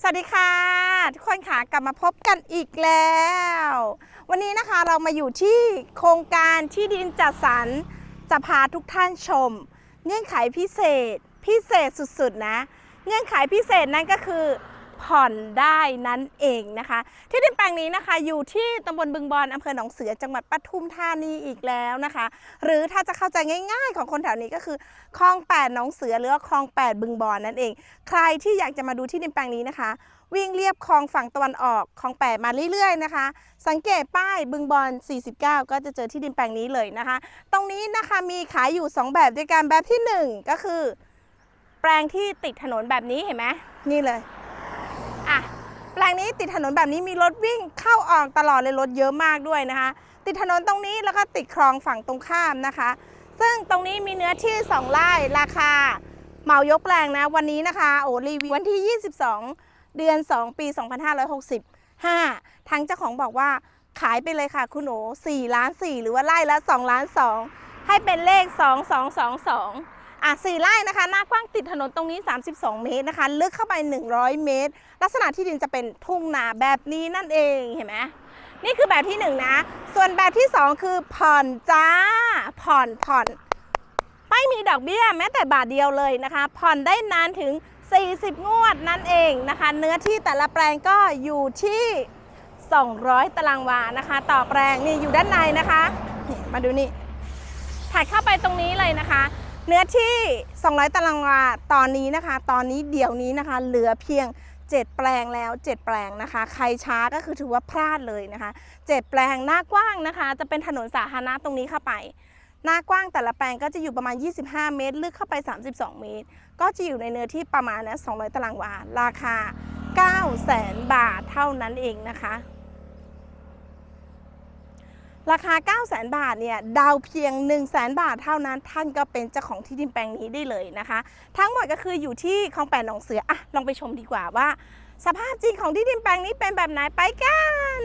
สวัสดีค่ะ ทุกคนค่ะกลับมาพบกันอีกแล้ว วันนี้นะคะเรามาอยู่ที่โครงการที่ดินจัดสรรจะพาทุกท่านชม เงื่อนไขพิเศษพิเศษสุดๆนะ เงื่อนไขพิเศษนั่นก็คือ ผ่อนได้นั่นเองนะคะ ที่ดินแปลงนี้นะคะ อยู่ที่ตำบลบึงบอนอำเภอหนองเสือจังหวัดปทุมธานีอีกแล้วนะคะ หรือถ้าจะเข้าใจง่าย ๆ ของคนแถวนี้ก็คือคลองแปดหนองเสือหรือว่าคลองแปดบึงบอนนั่นเอง ใครที่อยากจะมาดูที่ดินแปลงนี้นะคะ วิ่งเลียบคลองฝั่งตะวันออกคลองแปดมาเรื่อยๆนะคะ สังเกตป้ายบึงบอน 49 ก็จะเจอที่ดินแปลงนี้เลยนะคะ ตรงนี้นะคะมีขายอยู่ 2 แบบด้วยกันแบบที่ 1 ก็คือ แปลงที่ติดถนนแบบนี้เห็นไหมนี่เลย แปลงนี้ติดถนนแบบนี้มีรถวิ่งเข้าออกตลอดเลยรถเยอะมากด้วยนะคะ ติดถนนตรงนี้แล้วก็ติดคลองฝั่งตรงข้ามนะคะ ซึ่งตรงนี้มีเนื้อที่2ไร่ราคาเหมายกแปลงนะวันนี้นะคะโอ้รีวิววันที่ 22 เดือน 2 ปี 2565ทางเจ้าของบอกว่าขายไปเลยค่ะคุณโอ4ล้าน4หรือว่าไร่ละ2ล้าน2 ให้เป็นเลข 2222 อะ4ไร่นะคะ หน้ากว้างติดถนนตรงนี้ 32 เมตรนะคะ ลึกเข้าไป 100 เมตร ลักษณะที่ดินจะเป็นทุ่งนาแบบนี้นั่นเองเห็นไหมนี่คือแบบที่ 1 นะ ส่วนแบบที่ 2 คือผ่อนจ้า ผ่อนผ่อนไม่มีดอกเบี้ยแม้แต่บาทเดียวเลยนะคะ ผ่อนได้นานถึง 40 งวดนั่นเองนะคะ เนื้อที่แต่ละแปลงก็อยู่ที่ 200 ตารางวานะคะ ต่อแปลงนี่อยู่ด้านในนะคะนี่มาดูนี่ ถ่ายเข้าไปตรงนี้เลยนะคะ เนื้อที่ 200 ตารางวาตอนนี้นะคะ ตอนนี้เดี๋ยวนี้นะคะ เหลือเพียง 7 แปลงแล้ว 7 แปลงนะคะ ใครช้าก็คือถือว่าพลาดเลยนะคะ 7 แปลงหน้ากว้างนะคะ จะเป็นถนนสาธารณะตรงนี้เข้าไปหน้ากว้างแต่ละแปลงก็จะอยู่ประมาณ 25 เมตร ลึกเข้าไป 32 เมตร ก็จะอยู่ในเนื้อที่ประมาณนะ200 ตารางวา ราคา 9 0 0 0 0บาทเท่านั้นเองนะคะ ราคา 9 0 0 0 0 0 บาทเนี่ยดาวเพียง 1 0 0 0 0 0 บาทเท่านั้นท่านก็เป็นเจ้าของที่ดินแปลงนี้ได้เลยนะคะ ทั้งหมดก็คืออยู่ที่คลองแปดหนองเสืออะลองไปชมดีกว่าว่า สภาพจริงของที่ดินแปลงนี้เป็นแบบไหนไปกัน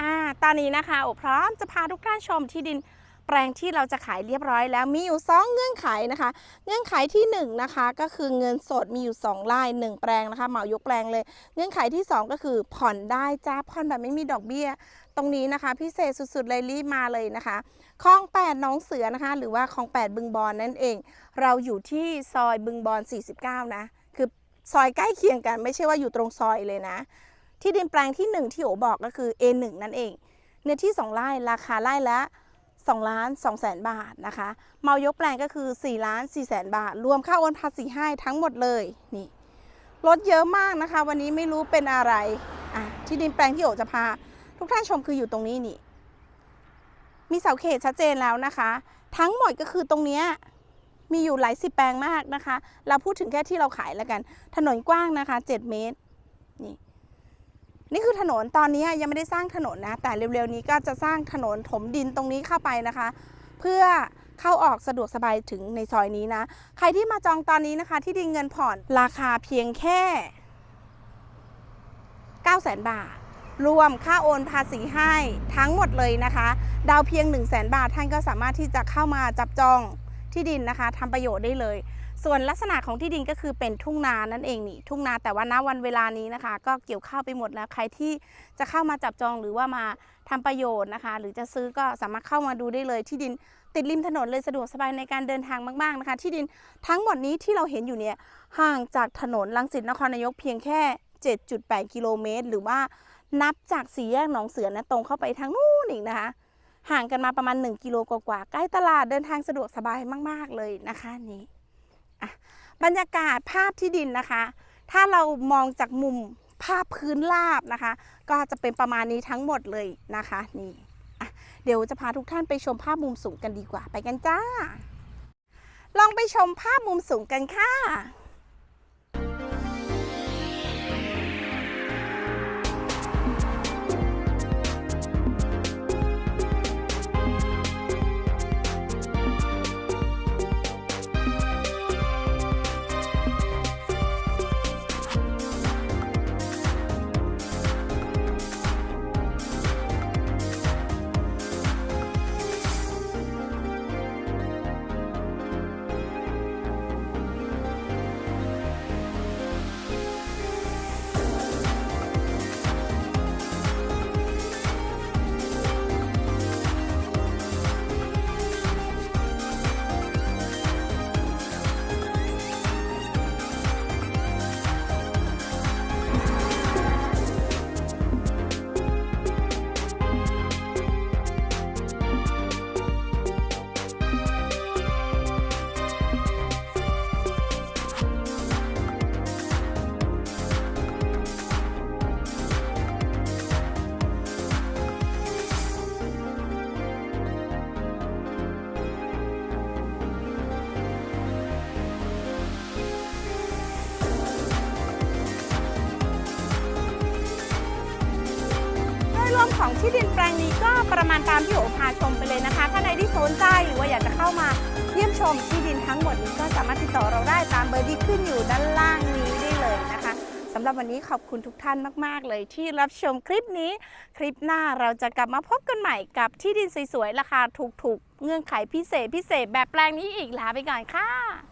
อ่าตอนนี้นะคะโอ้พร้อมจะพาทุกท่านชมที่ดินแปลงที่เราจะขายเรียบร้อยแล้วมีอยู่ 2 เงื่อนไขนะคะ เงื่อนไขที่1นงนะคะก็คือเงินสดมีอยู่2ไร่1แปลงนะคะเหมายกแปลงเลย เงื่อนไขที่ 2 ก็คือผ่อนได้จ้าผ่อนแบบไม่มีดอกเบี้ย รงนี้นะคะ พิเศษสุดๆเลยรีบมาเลยนะคะคลอง8น้องเสือนะคะ หรือว่าคลอง 8 บึงบอนนั่นเอง เราอยู่ที่ซอยบึงบอน49 นะ คือซอยใกล้เคียงกัน ไม่ใช่ว่าอยู่ตรงซอยเลยนะ ที่ดินแปลงที่ 1 ที่โอบอกก็คือ A1 นั่นเอง เนื้อที่ 2 ไร่ราคาไร่ละ2ล้าน2แสนบาทนะคะ เมายกแปลงก็คือ4ล้าน4แสนบาท รวมค่าโอนภาษีให้ทั้งหมดเลยนี่รถเยอะมากนะคะ วันนี้ไม่รู้เป็นอะไรอะที่ดินแปลงที่โอจะพา ทุกท่านชมคืออยู่ตรงนี้นี่ มีเสาเขตชัดเจนแล้วนะคะ ทั้งหมดก็คือตรงนี้มีอยู่หลายสิบแปลงมากนะคะ เราพูดถึงแค่ที่เราขายแล้วกัน ถนนกว้างนะคะ 7 เมตร นี่ นี่คือถนนตอนนี้ยังไม่ได้สร้างถนนนะ แต่เร็วๆนี้ก็จะสร้างถนนถมดินตรงนี้เข้าไปนะคะ เพื่อเข้าออกสะดวกสบายถึงในซอยนี้นะ ใครที่มาจองตอนนี้นะคะ ที่ดินเงินผ่อนราคาเพียงแค่ 9 0 0 0 0 0 บาท รวมค่าโอนภาษีให้ทั้งหมดเลยนะคะ ดาวเพียง 1 0 0 0 0แบาท ท่านก็สามารถที่จะเข้ามาจับจองที่ดินนะคะทำประโยชน์ได้เลย ส่วนลักษณะของที่ดินก็คือเป็นทุ่งนานั่นเองนี่ ทุ่งนาแต่ว่าณวันเวลานี้นะคะ ก็เกี่ยวข้าวไปหมดแล้ว ใครที่จะเข้ามาจับจองหรือว่ามาทำประโยชน์นะคะ หรือจะซื้อก็สามารถเข้ามาดูได้เลยที่ดินติดริมถนนเลยสะดวกสบายในการเดินทางมาก ๆนะคะ ที่ดินทั้งหมดนี้ที่เราเห็นอยู่เนี่ยห่างจากถนนลังสิตนครนายกเพียงแค่ 7.8 กิโลเมตร หรือว่า นับจากสี่แยกหนองเสือนะตรงเข้าไปทางนู้นอีกนะคะ ห่างกันมาประมาณ 1 กิโลกว่าๆใกล้ตลาดเดินทางสะดวกสบายมาก ๆ เลยนะคะนี่บรรยากาศภาพที่ดินนะคะ ถ้าเรามองจากมุมภาพพื้นราบนะคะ ก็จะเป็นประมาณนี้ทั้งหมดเลยนะคะนี่เดี๋ยวจะพาทุกท่านไปชมภาพมุมสูงกันดีกว่าไปกันจ้า ลองไปชมภาพมุมสูงกันค่ะ วมของที่ดินแปลงนี้ก็ประมาณตามที่โอพาชมไปเลยนะคะ ถ้าในที่สนใจหรือว่าอยากจะเข้ามาเยี่ยมชมที่ดินทั้งหมดนี้ก็สามารถติดต่อเราได้ตามเบอร์ที่ขึ้นอยู่ด้านล่างนี้ได้เลยนะคะสำหรับวันนี้ขอบคุณทุกท่านมาก ๆ เลยที่รับชมคลิปนี้ คลิปหน้าเราจะกลับมาพบกันใหม่กับที่ดินสวยๆ ราคาถูกๆ เงื่อนไขพิเศษพิเศษแบบแปลงนี้อีกลาไปก่อนค่ะ